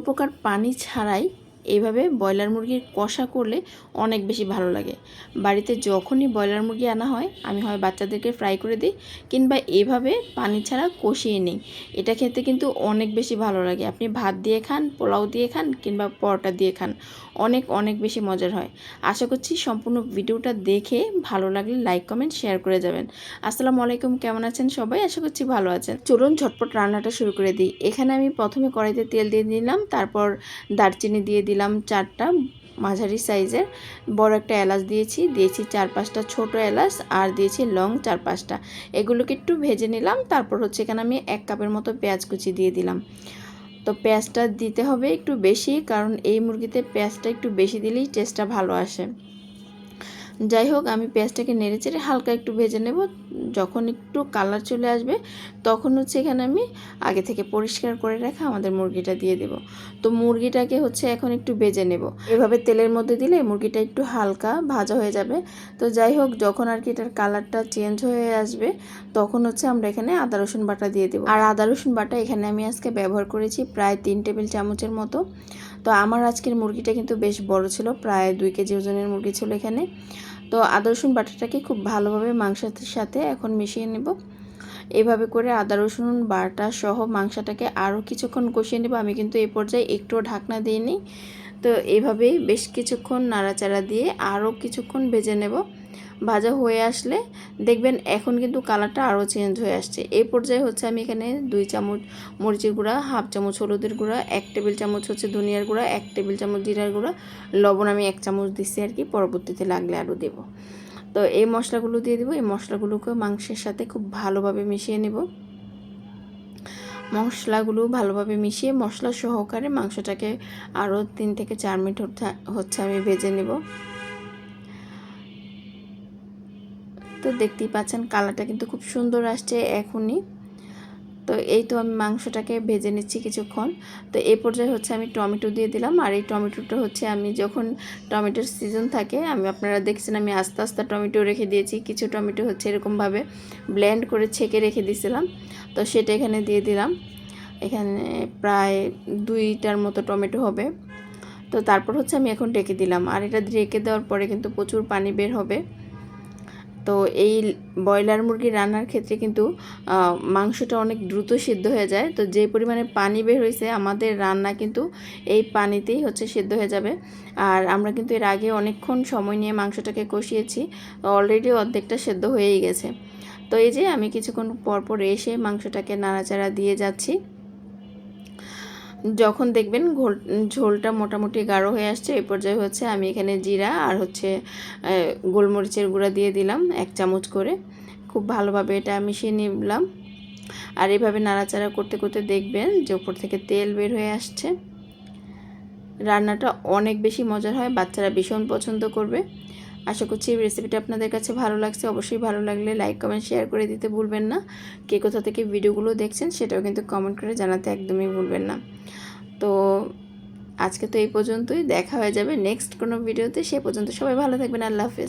প্রকার পানি ছাড়াই এইভাবে ব্রয়লার মুরগির কষা করলে অনেক বেশি ভালো লাগে। বাড়িতে যখনই ব্রয়লার মুরগি আনা হয়, আমি হয় বাচ্চাদেরকে ফ্রাই করে দিই কিংবা এভাবে পানি ছাড়া কষিয়ে নিই। এটা খেতে কিন্তু অনেক বেশি ভালো লাগে। আপনি ভাত দিয়ে খান, পোলাও দিয়ে খান কিংবা পরোটা দিয়ে খান, অনেক অনেক বেশি মজার হয়। আশা করছি সম্পূর্ণ ভিডিওটা দেখে ভালো লাগলে লাইক, কমেন্ট, শেয়ার করে যাবেন। আসসালামু আলাইকুম, কেমন আছেন সবাই? আশা করছি ভালো আছেন। চলুন ঝটপট রান্নাটা শুরু করে দিই। এখানে আমি প্রথমে কড়াইতে তেল দিয়ে দিলাম তারপর দারচিনি দিয়ে দিলাম। চারটা মাঝারি সাইজের। বড় একটা এলাচ দিয়েছি দিয়েছি চার পাঁচটা ছোট এলাচ আর দিয়েছি লং চার পাঁচটা। এগুলোকে একটু ভেজে নিলাম, তারপর হচ্ছে এখানে আমি এক কাপের মতো পেঁয়াজ কুচি দিয়ে দিলাম। তো পেঁয়াজটা দিতে হবে একটু বেশি, কারণ এই মুরগিতে পেঁয়াজটা একটু বেশি দিলেই টেস্টটা ভালো আসে। যাই হোক, আমি পেঁয়াজটাকে নেড়ে চেড়ে হালকা একটু ভেজে নেব। যখন একটু কালার চলে আসবে, তখন হচ্ছে এখানে আমি আগে থেকে পরিষ্কার করে রাখা আমাদের মুরগিটা দিয়ে দেব। তো মুরগিটাকে হচ্ছে এখন একটু ভেজে নেব। এভাবে তেলের মধ্যে দিলে মুরগিটা একটু হালকা ভাজা হয়ে যাবে। তো যাই হোক, যখন আর কি এটার কালারটা চেঞ্জ হয়ে আসবে, তখন হচ্ছে আমরা এখানে আদা, রসুন বাটা দিয়ে দেবো। আর আদা, রসুন বাটা এখানে আমি আজকে ব্যবহার করেছি প্রায় তিন টেবিল চামচের মতো। তো আমার আজকের মুরগিটা কিন্তু বেশ বড় ছিল, প্রায় দুই কেজি ওজনের মুরগি ছিল এখানে। তো আদা, রসুন বাটাটাকে খুব ভালোভাবে মাংসের সাথে এখন মিশিয়ে নেব। এভাবে করে আদা, রসুন বাটা সহ মাংসটাকে আরও কিছুক্ষণ কষিয়ে নেব। আমি কিন্তু এই পর্যায়ে একটু ঢাকনা দিইনি। তো এভাবেই বেশ কিছুক্ষণ নাড়াচাড়া দিয়ে আরও কিছুক্ষণ ভেজে নেব। ভাজা হয়ে আসলে দেখবেন এখন কিন্তু কালারটা আরও চেঞ্জ হয়ে আসছে। এই পর্যায়ে হচ্ছে আমি এখানে দুই চামচ মরিচের গুঁড়া, হাফ চামচ হলুদের গুঁড়া, এক টেবিল চামচ হচ্ছে ধনিয়ার গুঁড়া, এক টেবিল চামচ জিরার গুঁড়া। লবণ আমি এক চামচ দিচ্ছি আর কি, পরবর্তীতে লাগলে আরও দেবো। তো এই মশলাগুলো দিয়ে দেবো। এই মশলাগুলোকে মাংসের সাথে খুব ভালোভাবে মিশিয়ে নেব। মশলাগুলো ভালোভাবে মিশিয়ে মশলা সহকারে মাংসটাকে আরও তিন থেকে চার মিনিট হচ্ছে আমি ভেজে নেব। তো দেখতেই পাচ্ছেন কালারটা কিন্তু খুব সুন্দর আসছে এখনই। তো এই তো আমি মাংসটাকে ভেজে নিচ্ছি কিছুক্ষণ। তো এই পর্যায়ে হচ্ছে আমি টমেটো দিয়ে দিলাম। আর এই টমেটোটা হচ্ছে আমি যখন টমেটোর সিজন থাকে, আমি আপনারা দেখছেন আমি আস্তে আস্তে টমেটো রেখে দিয়েছি। কিছু টমেটো হচ্ছে এরকমভাবে ব্লেন্ড করে ছেঁকে রেখে দিয়েছিলাম। তো সেটা এখানে দিয়ে দিলাম। এখানে প্রায় দুইটার মতো টমেটো হবে। তো তারপর হচ্ছে আমি এখন ডেকে দিলাম। আর এটা রেখে দেওয়ার পরে কিন্তু প্রচুর পানি বের হবে। তো এই ব্রয়লার মুরগি রান্নার ক্ষেত্রে কিন্তু মাংসটা অনেক দ্রুত সিদ্ধ হয়ে যায়। তো যে পরিমাণে পানি বের হয়েছে আমাদের রান্না কিন্তু এই পানিতেই হচ্ছে সিদ্ধ হয়ে যাবে। আর আমরা কিন্তু এর আগে অনেকক্ষণ সময় নিয়ে মাংসটাকে কষিয়েছি অলরেডি অর্ধেকটা সেদ্ধ হয়েই গেছে। তো এই যে আমি কিছুক্ষণ পরপর এসে মাংসটাকে নাড়াচাড়া দিয়ে যাচ্ছি। যখন দেখবেন ঘোল, ঝোলটা মোটামুটি গাঢ় হয়ে আসছে, এই পর্যায়ে হচ্ছে আমি এখানে জিরা আর হচ্ছে গোলমরিচের গুঁড়া দিয়ে দিলাম, এক চামচ করে। খুব ভালোভাবে এটা মিশিয়ে নিলাম। আর এভাবে নাড়াচাড়া করতে করতে দেখবেন যে উপর থেকে তেল বের হয়ে আসছে। রান্নাটা অনেক বেশি মজার হয়, বাচ্চারা ভীষণ পছন্দ করবে। আশা করছি এই রেসিপিটা আপনাদের কাছে ভালো লাগছে। অবশ্যই ভালো লাগলে লাইক কমেন্ট শেয়ার করে দিতে ভুলবেন না। কে কোথা থেকে ভিডিওগুলো দেখছেন সেটাও কিন্তু কমেন্ট করে জানাতে একদমই ভুলবেন না। তো আজকে তো এই পর্যন্তই। দেখা হয়ে যাবে নেক্সট কোনো ভিডিওতে। সে পর্যন্ত সবাই ভালো থাকবেন। আল্লাহ হাফেজ।